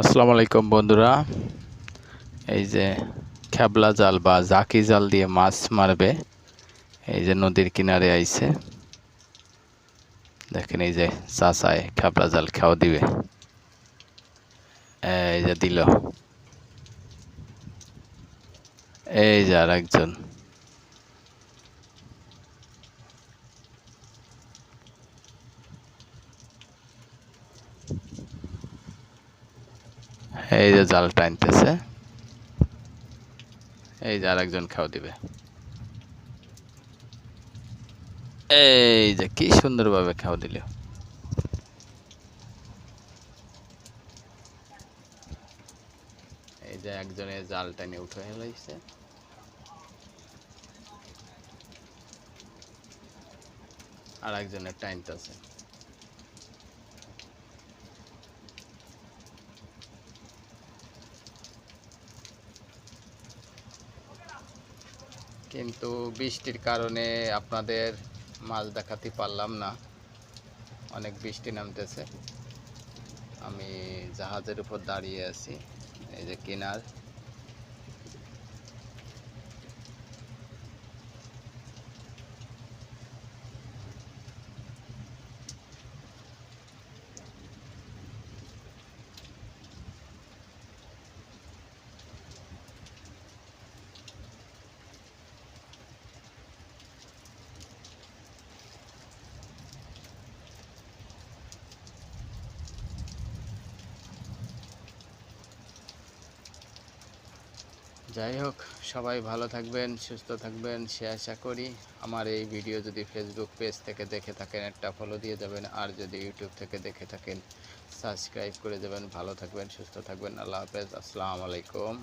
আসসালামু আলাইকুম, বন্ধুরা। এই যে খেবলা জাল বা জাকি জাল দিয়ে মাছ মারবে। এই যে নদীর কিনারে আইছে। দেখেন এই যে চাচায় খেবলা জাল খাওয়া দিবে। এই যে দিল। এই যে আর একজন এই যে জাল টানতেছে এই যে আরেকজন খাওয়া দিবে। এই যে কি সুন্দরভাবে খাওয়া দিল। এই যে একজনে জাল টানে উঠে হেলাইছে আর একজনের টাইনতেছে কিন্তু বৃষ্টির কারণে আপনাদের মাছ দেখাতে পারলাম না। অনেক বৃষ্টি নামতেছে। আমি জাহাজের উপর দাঁড়িয়ে আছি, এই যে কিনার। যাই হোক, সবাই ভালো থাকবেন, সুস্থ থাকবেন, সে আশা করি। আমার এই ভিডিও যদি ফেসবুক পেজ থেকে দেখে থাকেন, একটা ফলো দিয়ে যাবেন। আর যদি ইউটিউব থেকে দেখে থাকেন সাবস্ক্রাইব করে যাবেন। ভালো থাকবেন, সুস্থ থাকবেন। আল্লাহ হাফেজ, আসসালামু আলাইকুম।